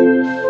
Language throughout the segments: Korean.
Música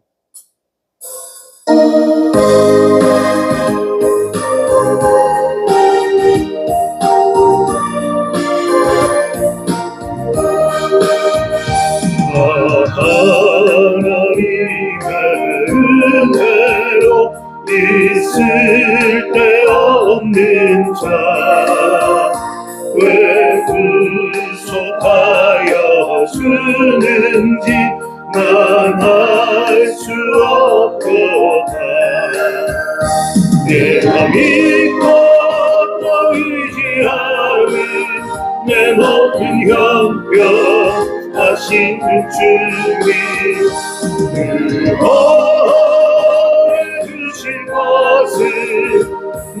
수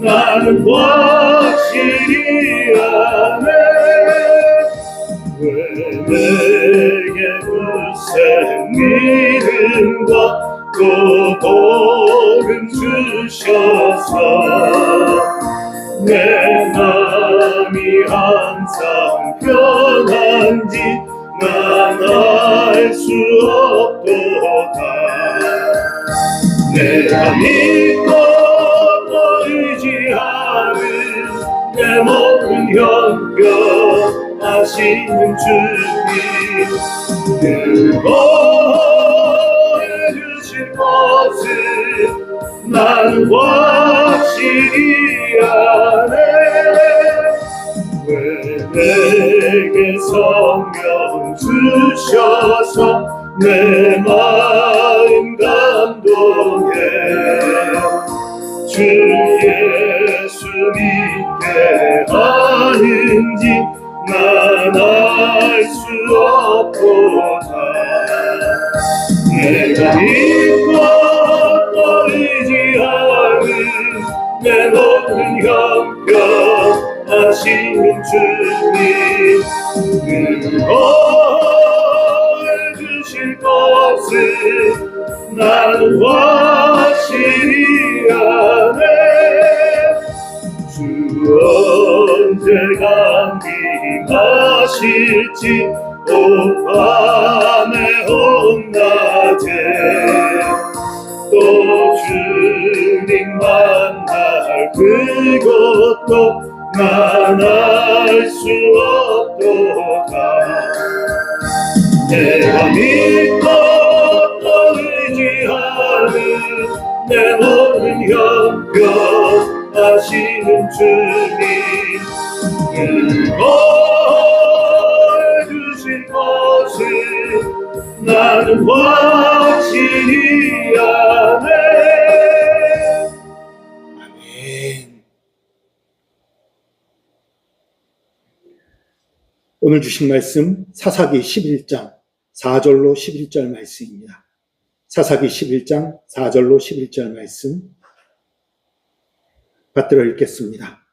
나는 확실히 아네. 왜 내게 굳센 믿음과 또 복음 주셔 거해 주실 것을 나는 확실히 아네. 왜 내게 성령 주셔서 내마 나는 확실히 아네. 주 언제가 임하실지? 오 밤에 온낮에 또 주님 만날 그것도 난알수 없도다. 내가 믿 모든 형편 하시는 주님 그거해 주실 것을 나는 확실히 아네 아멘. 오늘 주신 말씀 사사기 11장 4절로 11절 말씀입니다. 사사기 11장 4절로 11절 말씀 받들어 읽겠습니다.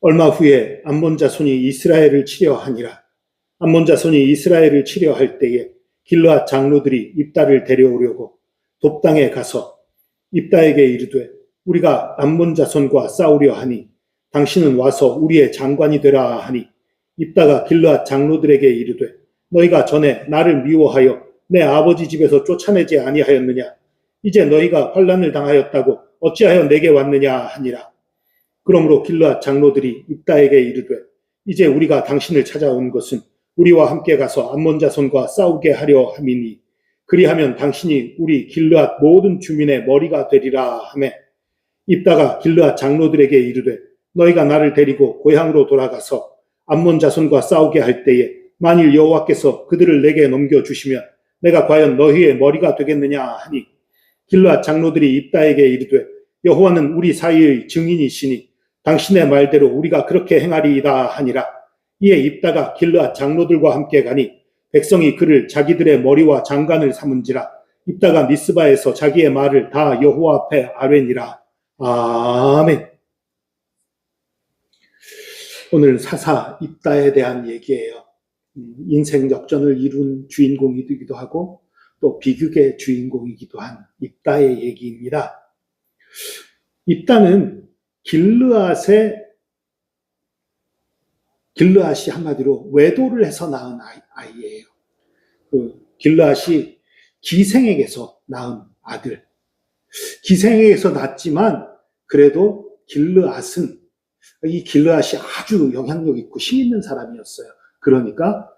얼마 후에 암몬 자손이 이스라엘을 치려하니라. 암몬 자손이 이스라엘을 치려할 때에 길르앗 장로들이 입다를 데려오려고 돕당에 가서 입다에게 이르되 우리가 암몬 자손과 싸우려 하니 당신은 와서 우리의 장관이 되라 하니 입다가 길르앗 장로들에게 이르되 너희가 전에 나를 미워하여 내 아버지 집에서 쫓아내지 아니하였느냐 이제 너희가 환란을 당하였다고 어찌하여 내게 왔느냐 하니라 그러므로 길르앗 장로들이 입다에게 이르되 이제 우리가 당신을 찾아온 것은 우리와 함께 가서 암몬 자손과 싸우게 하려 함이니 그리하면 당신이 우리 길르앗 모든 주민의 머리가 되리라 하매. 입다가 길르앗 장로들에게 이르되 너희가 나를 데리고 고향으로 돌아가서 암몬 자손과 싸우게 할 때에 만일 여호와께서 그들을 내게 넘겨 주시면 내가 과연 너희의 머리가 되겠느냐 하니 길르앗 장로들이 입다에게 이르되 여호와는 우리 사이의 증인이시니 당신의 말대로 우리가 그렇게 행하리이다 하니라 이에 입다가 길르앗 장로들과 함께 가니 백성이 그를 자기들의 머리와 장관을 삼은지라 입다가 미스바에서 자기의 말을 다 여호와 앞에 아뢰니라 아멘. 오늘 사사 입다에 대한 얘기예요. 음, 인생 역전을 이룬 주인공이기도 하고 또 비극의 주인공이기도 한 입다의 얘기입니다. 입다는 길르앗의 길르앗이 한마디로 외도를 해서 낳은 아이, 예요그 길르앗이 기생에게서 낳은 아들. 기생에게서 낳았지만 그래도 길르앗은 이 길르앗이 아주 영향력 있고 힘 있는 사람이었어요. 그러니까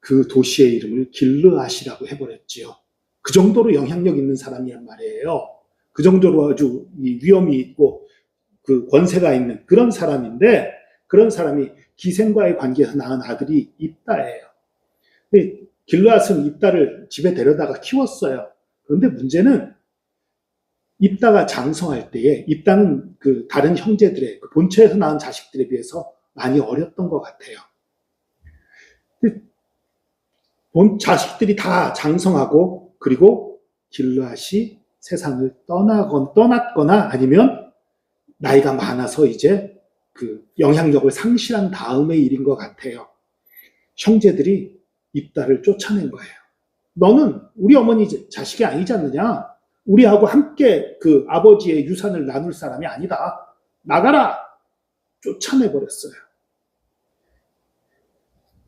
그 도시의 이름을 길르앗이라고 해버렸지요. 그 정도로 영향력 있는 사람이란 말이에요. 그 정도로 아주 이 위험이 있고 그 권세가 있는 그런 사람인데 그런 사람이 기생과의 관계에서 낳은 아들이 입다예요. 근데 길르앗은 입다를 집에 데려다가 키웠어요. 그런데 문제는 입다가 장성할 때에 입다는 그 다른 형제들의 그 본처에서 낳은 자식들에 비해서 많이 어렸던 것 같아요. 본 자식들이 다 장성하고 그리고 길르앗이 세상을 떠나건 떠났거나 아니면 나이가 많아서 이제 그 영향력을 상실한 다음의 일인 것 같아요. 형제들이 입다를 쫓아낸 거예요. 너는 우리 어머니 자식이 아니지 않느냐? 우리하고 함께 그 아버지의 유산을 나눌 사람이 아니다. 나가라! 쫓아내버렸어요.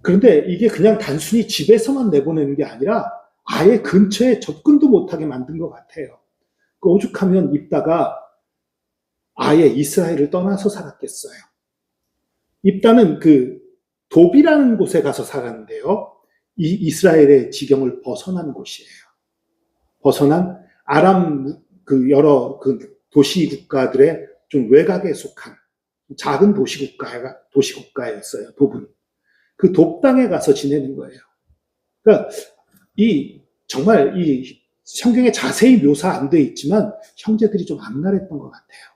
그런데 이게 그냥 단순히 집에서만 내보내는 게 아니라 아예 근처에 접근도 못하게 만든 것 같아요. 그 오죽하면 입다가 아예 이스라엘을 떠나서 살았겠어요. 입다는 그 도비라는 곳에 가서 살았는데요. 이 이스라엘의 지경을 벗어난 곳이에요. 벗어난 아람 그 여러 그 도시 국가들의 좀 외곽에 속한 작은 도시 국가가 도시 국가였어요. 도분. 그 돕당에 가서 지내는 거예요. 그러니까 이 정말 이 성경에 자세히 묘사 안 돼 있지만 형제들이 좀 악랄했던 것 같아요.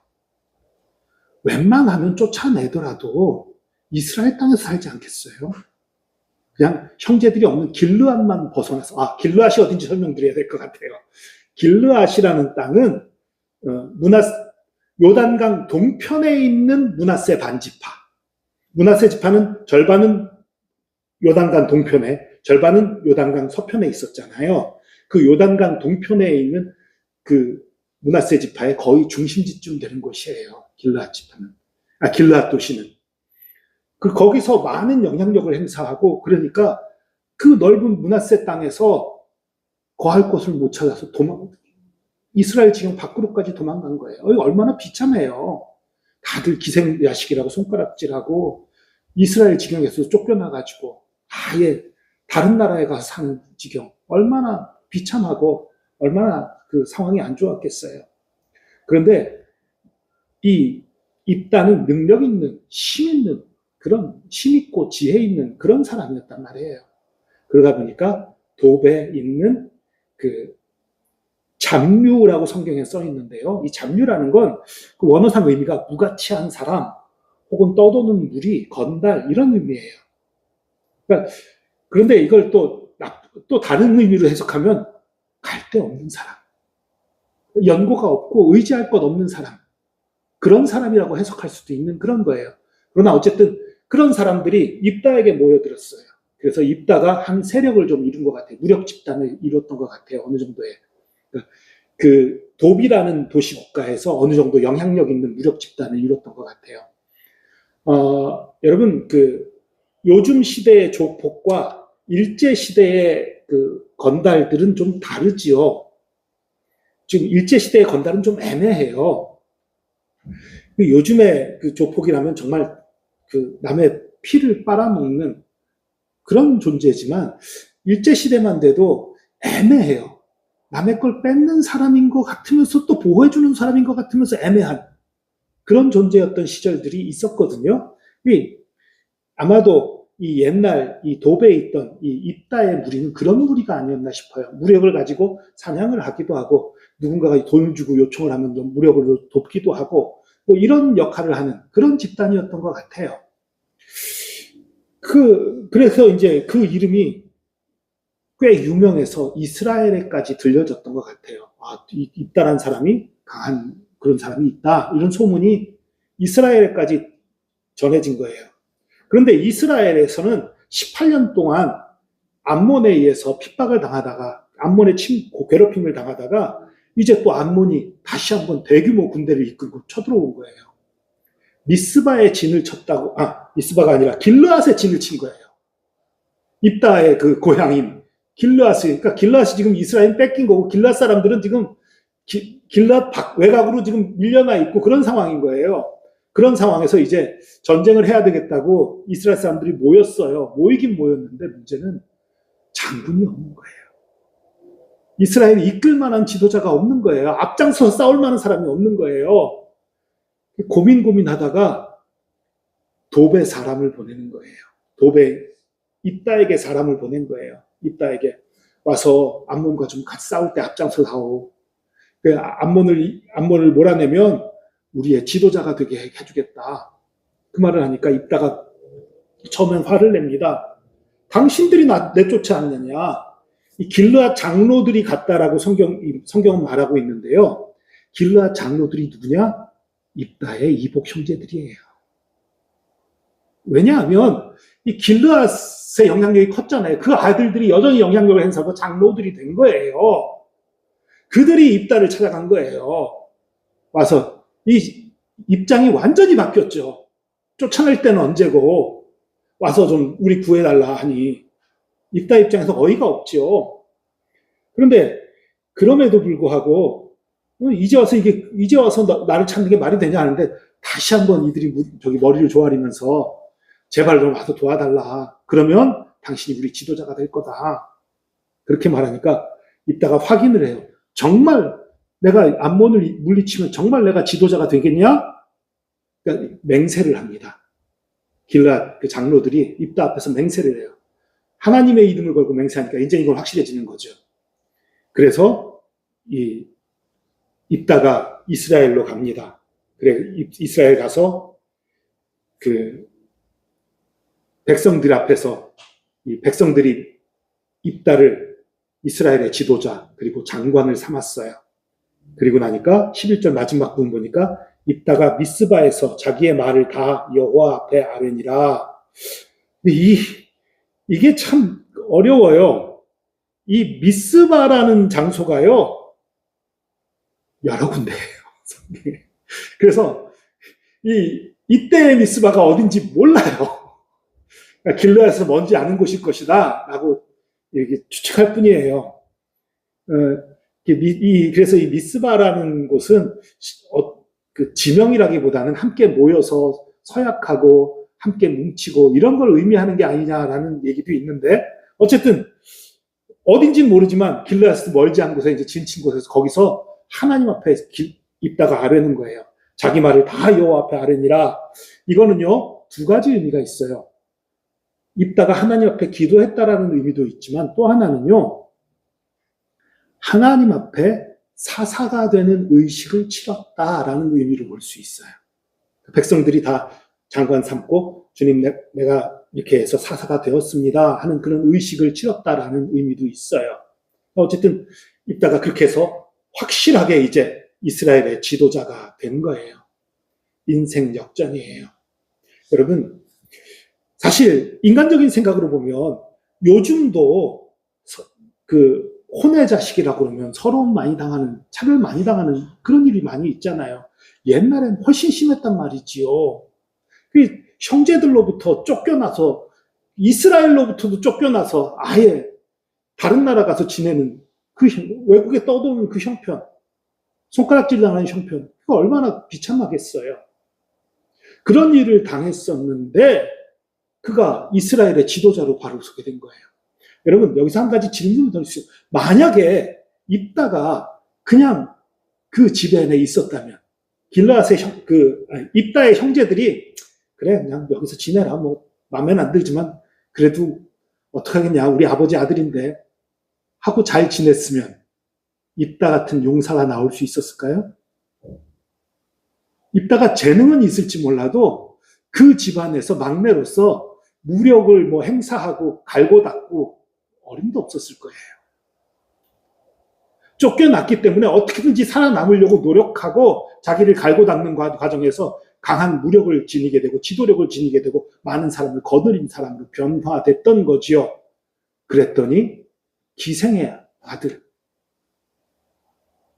웬만하면 쫓아내더라도 이스라엘 땅에서 살지 않겠어요? 그냥 형제들이 없는 길르앗만 벗어나서 아 길르앗이 어딘지 설명드려야 될 것 같아요. 길르앗이라는 땅은 어, 문하 요단강 동편에 있는 문하세 반지파. 문하세 지파는 절반은 요단강 동편에, 절반은 요단강 서편에 있었잖아요. 그 요단강 동편에 있는 그 문하세 지파의 거의 중심지쯤 되는 곳이에요. 길르앗 지파는. 아, 길르앗 도시는. 그 거기서 많은 영향력을 행사하고 그러니까 그 넓은 문하세 땅에서 거할 곳을 못 찾아서 도망 이스라엘 지경 밖으로까지 도망간 거예요. 어, 얼마나 비참해요. 다들 기생 야식이라고 손가락질하고 이스라엘 지경에서 쫓겨나가지고 아예 다른 나라에 가서 사는 지경 얼마나 비참하고 얼마나 그 상황이 안 좋았겠어요. 그런데 이 입다는 능력 있는 힘 있는 그런 힘 있고 지혜 있는 그런 사람이었단 말이에요. 그러다 보니까 돕에 있는 그 잡류라고 성경에 써 있는데요. 이 잡류라는 건 그 원어상 의미가 무가치한 사람 혹은 떠도는 무리, 건달 이런 의미예요. 그러니까 그런데 이걸 또, 또 다른 의미로 해석하면 갈 데 없는 사람, 연고가 없고 의지할 것 없는 사람 그런 사람이라고 해석할 수도 있는 그런 거예요. 그러나 어쨌든 그런 사람들이 입다에게 모여들었어요. 그래서 입다가 한 세력을 좀 이룬 것 같아요. 무력 집단을 이뤘던 것 같아요. 어느 정도의. 그 도비라는 도시 국가에서 어느 정도 영향력 있는 무력 집단을 이뤘던 것 같아요. 어, 여러분 그 요즘 시대의 조폭과 일제 시대의 그 건달들은 좀 다르지요. 지금 일제 시대의 건달은 좀 애매해요. 그 요즘의 그 조폭이라면 정말 그 남의 피를 빨아먹는 그런 존재지만 일제 시대만 돼도 애매해요. 남의 걸 뺏는 사람인 것 같으면서 또 보호해주는 사람인 것 같으면서 애매한 그런 존재였던 시절들이 있었거든요. 이 아마도 이 옛날 이 도배에 있던 이 입다의 무리는 그런 무리가 아니었나 싶어요. 무력을 가지고 사냥을 하기도 하고 누군가가 돈을 주고 요청을 하면 무력으로 돕기도 하고 뭐 이런 역할을 하는 그런 집단이었던 것 같아요. 그 그래서 이제 그 이름이 꽤 유명해서 이스라엘에까지 들려졌던 것 같아요. 아, 입다란 사람이 강한 그런 사람이 있다. 이런 소문이 이스라엘에까지 전해진 거예요. 그런데 이스라엘에서는 18년 동안 암몬에 의해서 핍박을 당하다가 암몬의 침, 괴롭힘을 당하다가 이제 또 암몬이 다시 한번 대규모 군대를 이끌고 쳐들어온 거예요. 미스바의 진을 쳤다고, 아, 미스바가 아니라 길르앗의 진을 친 거예요. 입다의 그 고향인 길르앗이, 그러니까 길르앗이 지금 이스라엘 뺏긴 거고, 길르앗 사람들은 지금 기, 길르앗 밖, 외곽으로 지금 밀려나 있고 그런 상황인 거예요. 그런 상황에서 이제 전쟁을 해야 되겠다고 이스라엘 사람들이 모였어요. 모이긴 모였는데 문제는 장군이 없는 거예요. 이스라엘이 이끌 만한 지도자가 없는 거예요. 앞장서서 싸울 만한 사람이 없는 거예요. 고민 고민하다가 도배 사람을 보내는 거예요. 도배 입다에게 사람을 보낸 거예요. 입다에게 와서 암몬과 좀 같이 싸울 때 앞장서 다오. 그 암몬을 암몬을 몰아내면 우리의 지도자가 되게 해주겠다. 그 말을 하니까 입다가 처음엔 화를 냅니다. 당신들이 나, 내쫓지 않느냐. 이 길르앗 장로들이 갔다라고 성경, 이 성경은 말하고 있는데요. 길르앗 장로들이 누구냐? 입다의 이복 형제들이에요. 왜냐하면 이 길르앗의 영향력이 컸잖아요. 그 아들들이 여전히 영향력을 행사하고 장로들이 된 거예요. 그들이 입다를 찾아간 거예요. 와서 이 입장이 완전히 바뀌었죠. 쫓아낼 때는 언제고 와서 좀 우리 구해달라 하니 입다 입장에서 어이가 없죠. 그런데 그럼에도 불구하고 어, 이제 와서 이게 이제 와서 나- 나를 찾는 게 말이 되냐 하는데 다시 한번 이들이 무- 저기 머리를 조아리면서 제발 좀 와서 도와달라. 그러면 당신이 우리 지도자가 될 거다. 그렇게 말하니까 입다가 확인을 해요. 정말 내가 암몬을 물리치면 정말 내가 지도자가 되겠냐? 그러니까 맹세를 합니다. 길라 그 장로들이 입다 앞에서 맹세를 해요. 하나님의 이름을 걸고 맹세하니까 이제 이건 확실해지는 거죠. 그래서 이 입다가 이스라엘로 갑니다. 그래 이- 이스라엘 가서 그 백성들 앞에서 이 백성들이 입다를 이스라엘의 지도자 그리고 장관을 삼았어요. 그리고 나니까 11절 마지막 부분 보니까 입다가 미스바에서 자기의 말을 다 여호와 앞에 아뢰니라. 이 이게 참 어려워요. 이 미스바라는 장소가요 여러 군데예요. 그래서 이 이때의 미스바가 어딘지 몰라요. 그러니까 길르앗에서 먼지 아는 곳일 것이다라고 이렇게 추측할 뿐이에요. 어, 이, 이- 그래서 이 미스바라는 곳은 시- 어, 그 지명이라기보다는 함께 모여서 서약하고 함께 뭉치고 이런 걸 의미하는 게 아니냐라는 얘기도 있는데 어쨌든 어딘지는 모르지만 길르앗에서 멀지 않은 곳에 이제 진친 곳에서 거기서 하나님 앞에 길- 있다가 아뢰는 거예요. 자기 말을 다 여호와 앞에 아뢰니라. 이거는요 두 가지 의미가 있어요. 입다가 하나님 앞에 기도했다라는 의미도 있지만 또 하나는요 하나님 앞에 사사가 되는 의식을 치렀다라는 의미로 볼 수 있어요. 백성들이 다 장관 삼고 주님 내, 내가 이렇게 해서 사사가 되었습니다 하는 그런 의식을 치렀다라는 의미도 있어요. 어쨌든 입다가 그렇게 해서 확실하게 이제 이스라엘의 지도자가 된 거예요. 인생 역전이에요. 여러분 사실 인간적인 생각으로 보면 요즘도 서- 그 혼의 자식이라고 그러면 서러움 많이 당하는 차별 많이 당하는 그런 일이 많이 있잖아요. 옛날엔 훨씬 심했단 말이지요. 그 형제들로부터 쫓겨나서 이스라엘로부터도 쫓겨나서 아예 다른 나라 가서 지내는 그 형- 외국에 떠도는 그 형편, 손가락질 당하는 형편, 그거 얼마나 비참하겠어요. 그런 일을 당했었는데 그가 이스라엘의 지도자로 바로 서게 된 거예요. 여러분 여기서 한 가지 질문을 던지세요. 만약에 입다가 그냥 그 집에 내 있었다면 길라앗의 형, 그 아니, 입다의 형제들이 그래 그냥 여기서 지내라 뭐 마음에는 안 들지만 그래도 어떡하겠냐 우리 아버지 아들인데 하고 잘 지냈으면 입다 같은 용사가 나올 수 있었을까요? 입다가 재능은 있을지 몰라도 그 집안에서 막내로서 무력을 뭐 행사하고 갈고 닦고 어림도 없었을 거예요. 쫓겨났기 때문에 어떻게든지 살아남으려고 노력하고 자기를 갈고 닦는 과- 과정에서 강한 무력을 지니게 되고 지도력을 지니게 되고 많은 사람을 거느린 사람으로 변화됐던 거지요. 그랬더니 기생의 아들,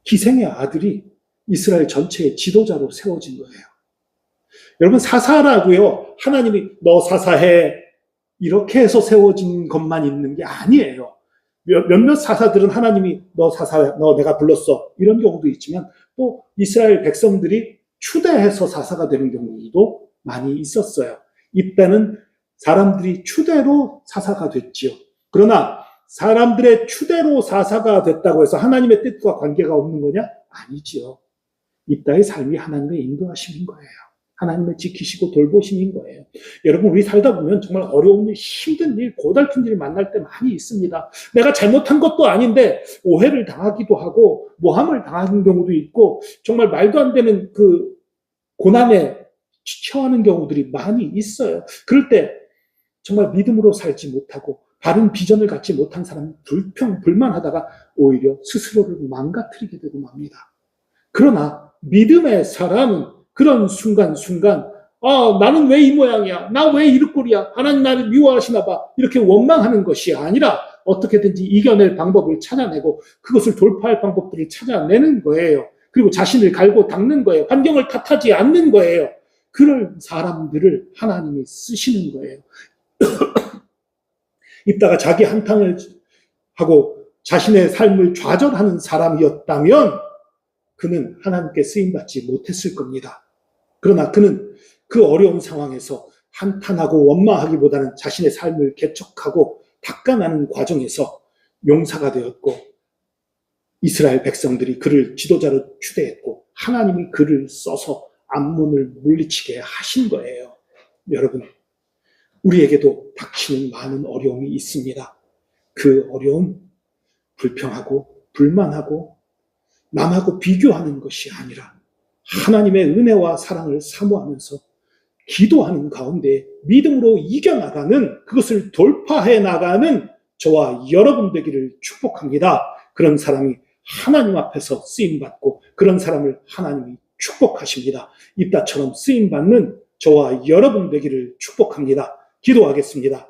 기생의 아들이 이스라엘 전체의 지도자로 세워진 거예요. 여러분 사사라고요. 하나님이 너 사사해 이렇게 해서 세워진 것만 있는 게 아니에요. 몇- 몇몇 사사들은 하나님이 너 사사 너 내가 불렀어 이런 경우도 있지만 또 이스라엘 백성들이 추대해서 사사가 되는 경우도 많이 있었어요. 이때는 사람들이 추대로 사사가 됐지요. 그러나 사람들의 추대로 사사가 됐다고 해서 하나님의 뜻과 관계가 없는 거냐? 아니지요. 이따의 삶이 하나님의 인도하심인 거예요. 하나님의 지키시고 돌보심인 거예요. 여러분, 우리 살다 보면 정말 어려운 일, 힘든 일, 고달픈 일 만날 때 많이 있습니다. 내가 잘못한 것도 아닌데, 오해를 당하기도 하고, 모함을 당하는 경우도 있고, 정말 말도 안 되는 그 고난에 처하는 경우들이 많이 있어요. 그럴 때 정말 믿음으로 살지 못하고, 바른 비전을 갖지 못한 사람은 불평, 불만하다가 오히려 스스로를 망가뜨리게 되고 맙니다. 그러나 믿음의 사람은 그런 순간순간 아, 나는 왜 이 모양이야? 나 왜 이럴 꼴이야? 하나님 나를 미워하시나 봐. 이렇게 원망하는 것이 아니라 어떻게든지 이겨낼 방법을 찾아내고 그것을 돌파할 방법들을 찾아내는 거예요. 그리고 자신을 갈고 닦는 거예요. 환경을 탓하지 않는 거예요. 그런 사람들을 하나님이 쓰시는 거예요. 입다가 자기 한탕을 하고 자신의 삶을 좌절하는 사람이었다면 그는 하나님께 쓰임받지 못했을 겁니다. 그러나 그는 그 어려운 상황에서 한탄하고 원망하기보다는 자신의 삶을 개척하고 닦아나는 과정에서 용사가 되었고 이스라엘 백성들이 그를 지도자로 추대했고 하나님이 그를 써서 암몬을 물리치게 하신 거예요. 여러분, 우리에게도 닥치는 많은 어려움이 있습니다. 그 어려움, 불평하고 불만하고 남하고 비교하는 것이 아니라 하나님의 은혜와 사랑을 사모하면서 기도하는 가운데 믿음으로 이겨나가는 그것을 돌파해 나가는 저와 여러분 되기를 축복합니다. 그런 사람이 하나님 앞에서 쓰임받고 그런 사람을 하나님이 축복하십니다. 입다처럼 쓰임받는 저와 여러분 되기를 축복합니다. 기도하겠습니다.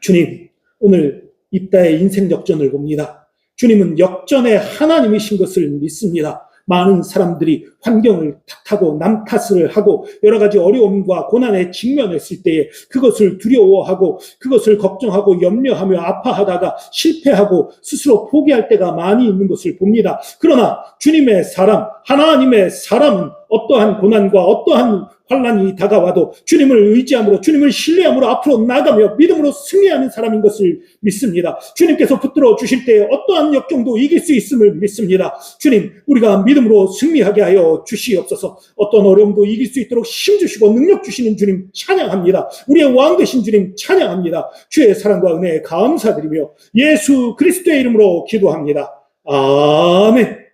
주님, 오늘 입다의 인생 역전을 봅니다. 주님은 역전의 하나님이신 것을 믿습니다. 많은 사람들이 환경을 탓하고 남 탓을 하고 여러 가지 어려움과 고난에 직면했을 때에 그것을 두려워하고 그것을 걱정하고 염려하며 아파하다가 실패하고 스스로 포기할 때가 많이 있는 것을 봅니다. 그러나 주님의 사람, 하나님의 사람은 어떠한 고난과 어떠한 환란이 다가와도 주님을 의지함으로 주님을 신뢰함으로 앞으로 나가며 믿음으로 승리하는 사람인 것을 믿습니다. 주님께서 붙들어 주실 때 어떠한 역경도 이길 수 있음을 믿습니다. 주님, 우리가 믿음으로 승리하게 하여 주시옵소서. 어떤 어려움도 이길 수 있도록 힘 주시고 능력 주시는 주님 찬양합니다. 우리의 왕 되신 주님 찬양합니다. 주의 사랑과 은혜에 감사드리며 예수 그리스도의 이름으로 기도합니다. 아멘.